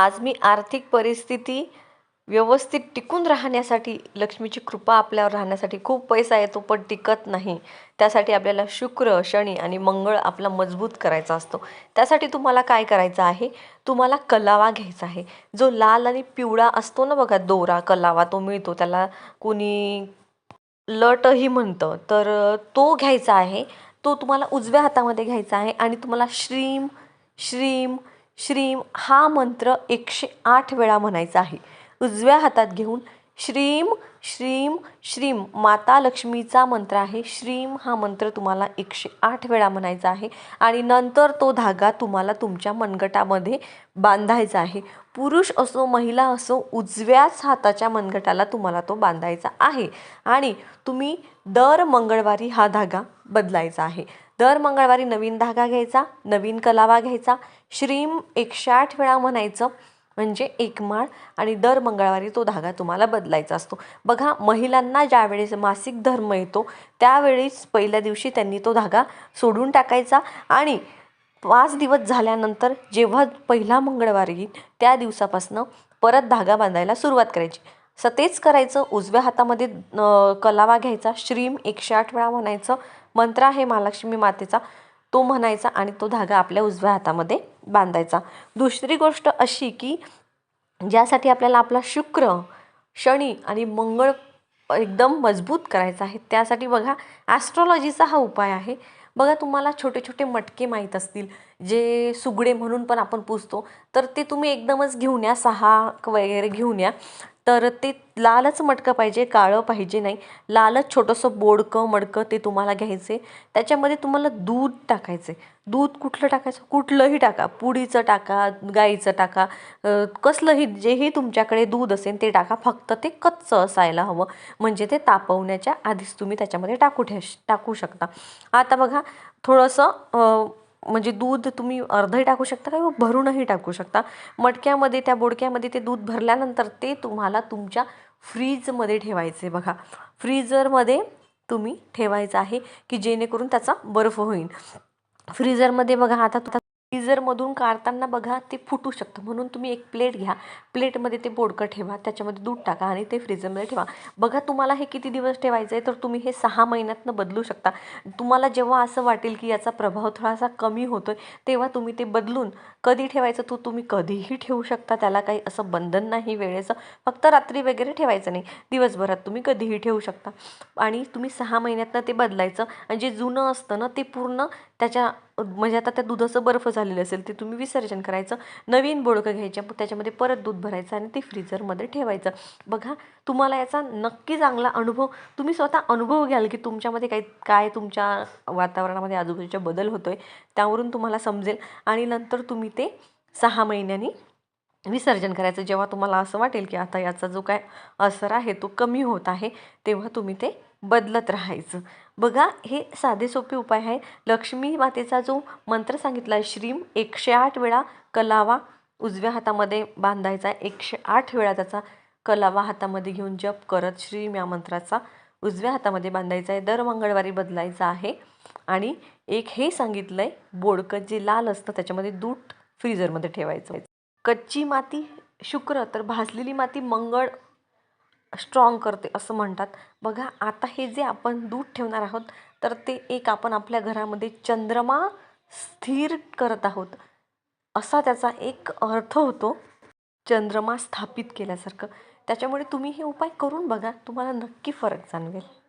आज मी आर्थिक परिस्थिती व्यवस्थित टिकून राहण्यासाठी लक्ष्मीची कृपा आपल्यावर राहण्यासाठी खूप पैसा येतो पण टिकत नाही. त्यासाठी आपल्याला शुक्र शनी आणि मंगळ आपला मजबूत करायचा असतो. त्यासाठी तुम्हाला काय करायचं आहे? तुम्हाला कलावा घ्यायचा आहे. जो लाल आणि पिवळा असतो ना बघा दोरा कलावा तो मिळतो. त्याला कुणी लटही म्हणतं. तर तो घ्यायचा आहे. तो तुम्हाला उजव्या हातामध्ये घ्यायचा आहे आणि तुम्हाला श्रीम श्रीम श्रीम हा मंत्र एकशे आठ वेळा म्हणायचा आहे. उजव्या हातात घेऊन श्रीम श्रीम श्रीम. माता लक्ष्मीचा मंत्र आहे. श्रीम हा मंत्र तुम्हाला एकशे आठ वेळा म्हणायचा आहे. आणि नंतर तो धागा तुम्हाला तुमच्या मनगटामध्ये बांधायचा आहे. पुरुष असो महिला असो उजव्याच हाताच्या मनगटाला तुम्हाला तो बांधायचा आहे. आणि तुम्ही दर मंगळवारी हा धागा बदलायचा आहे. दर मंगळवारी नवीन धागा घ्यायचा नवीन कलावा घ्यायचा. श्रीम एकशे आठ वेळा म्हणायचं. म्हणजे एक माळ आणि दर मंगळवारी तो धागा तुम्हाला बदलायचा असतो. बघा महिलांना ज्यावेळेस मासिक धर्म येतो त्यावेळेस पहिल्या दिवशी त्यांनी तो धागा सोडून टाकायचा आणि पाच दिवस झाल्यानंतर जेव्हा पहिला मंगळवार येईल त्या दिवसापासनं परत धागा बांधायला सुरुवात करायची. स तेच करायचं. उजव्या हातामध्ये कलावा घ्यायचा. श्रीम एकशे आठ वेळा म्हणायचं. मंत्र आहे महालक्ष्मी मातेचा तो म्हणायचा आणि तो धागा आपल्या उजव्या हातामध्ये बांधायचा. दुसरी गोष्ट अशी की ज्यासाठी आपल्याला आपला शुक्र शनी आणि मंगळ एकदम मजबूत करायचा आहे त्यासाठी बघा ॲस्ट्रॉलॉजीचा हा उपाय आहे. बघा तुम्हाला छोटे छोटे मटके माहीत असतील जे सुगडे म्हणून पण आपण पुसतो तर ते तुम्ही एकदमच घेऊन या सहा वगैरे घेऊन या. तर ते लालच मटकं पाहिजे काळं पाहिजे नाही. लालच छोटंसं बोडकं मडकं ते तुम्हाला घ्यायचे. त्याच्यामध्ये तुम्हाला दूध टाकायचे. दूध कुठलं टाकायचं? कुठलंही टाका. पुडीचं टाका गाईचं टाका. कसलंही जेही तुमच्याकडे दूध असेल ते टाका. फक्त ते कच्चं असायला हवं. म्हणजे ते तापवण्याच्या आधीच तुम्ही त्याच्यामध्ये टाकू ठे टाकू शकता. आता बघा थोडंसं म्हणजे दूध तुम्ही अर्धही टाकू शकता किंवा भरूनही टाकू शकता? मटक्यामध्ये त्या बोडक्यामध्ये ते दूध भरल्यानंतर ते तुम्हाला तुमच्या फ्रीजमध्ये ठेवायचे बघा. फ्रीजरमध्ये तुम्ही ठेवायचं आहे की जेणेकरून त्याचा बर्फ होईल. फ्रीजरमध्ये बघा आता फ्रीजरमधून काढताना बघा ते फुटू शकतं. म्हणून तुम्ही एक प्लेट घ्या. प्लेटमध्ये ते बोडकं ठेवा त्याच्यामध्ये दूध टाका आणि ते फ्रीजरमध्ये ठेवा. बघा तुम्हाला हे किती दिवस ठेवायचं आहे तर तुम्ही हे सहा महिन्यातनं बदलू शकता. तुम्हाला जेव्हा असं वाटेल की याचा प्रभाव थोडासा कमी होतो आहे तेव्हा तुम्ही ते बदलून कधी ठेवायचं तो तुम्ही कधीही ठेवू शकता. त्याला काही असं बंधन नाही वेळेचं. फक्त रात्री वगैरे ठेवायचं नाही. दिवसभरात तुम्ही कधीही ठेवू शकता. आणि तुम्ही सहा महिन्यातनं ते बदलायचं. आणि जे जुनं असतं ना ते पूर्ण त्याच्या म्हणजे आता त्या दुधाचं बर्फ झालेलं असेल ते तुम्ही विसर्जन करायचं नवीन बोडकं घ्यायच्या त्याच्यामध्ये परत दूध भरायचं आणि ते फ्रीजरमध्ये ठेवायचं. बघा तुम्हाला याचा नक्की चांगला अनुभव तुम्ही स्वतः अनुभव घ्याल की तुमच्यामध्ये काही काय तुमच्या वातावरणामध्ये आजूबाजूच्या बदल होतो आहे त्यावरून तुम्हाला समजेल आणि नंतर तुम्ही ते सहा महिन्यांनी विसर्जन करायचं. जेव्हा तुम्हाला असं वाटेल की आता याचा जो काय असर आहे तो कमी होत आहे तेव्हा तुम्ही ते बदलत राहायचं. बघा हे साधे सोपे उपाय आहे लक्ष्मी मातेचा जो मंत्र सांगितला आहे श्रीम एकशे आठ वेळा कलावा उजव्या हातामध्ये बांधायचा एकशे आठ वेळा त्याचा कलावा हातामध्ये घेऊन जप करत श्रीम या मंत्राचा उजव्या हातामध्ये बांधायचा आहे. दर मंगळवारी बदलायचा आहे. आणि एक हे सांगितलं आहे बोडकं जे लाल असतं त्याच्यामध्ये दूध फ्रीजरमध्ये ठेवायचं. कच्ची माती शुक्र तर भाजलेली माती मंगळ स्ट्रॉंग करते असं म्हणतात. बघा आता हे जे आपण दूध ठेवणार आहोत तर ते एक आपण आपल्या घरामध्ये चंद्रमा स्थिर करत आहोत. असा त्याचा एक अर्थ होतो चंद्रमा स्थापित केल्यासारखं. त्याच्यामुळे तुम्ही हे उपाय करून बघा तुम्हाला नक्की फरक जाणवेल.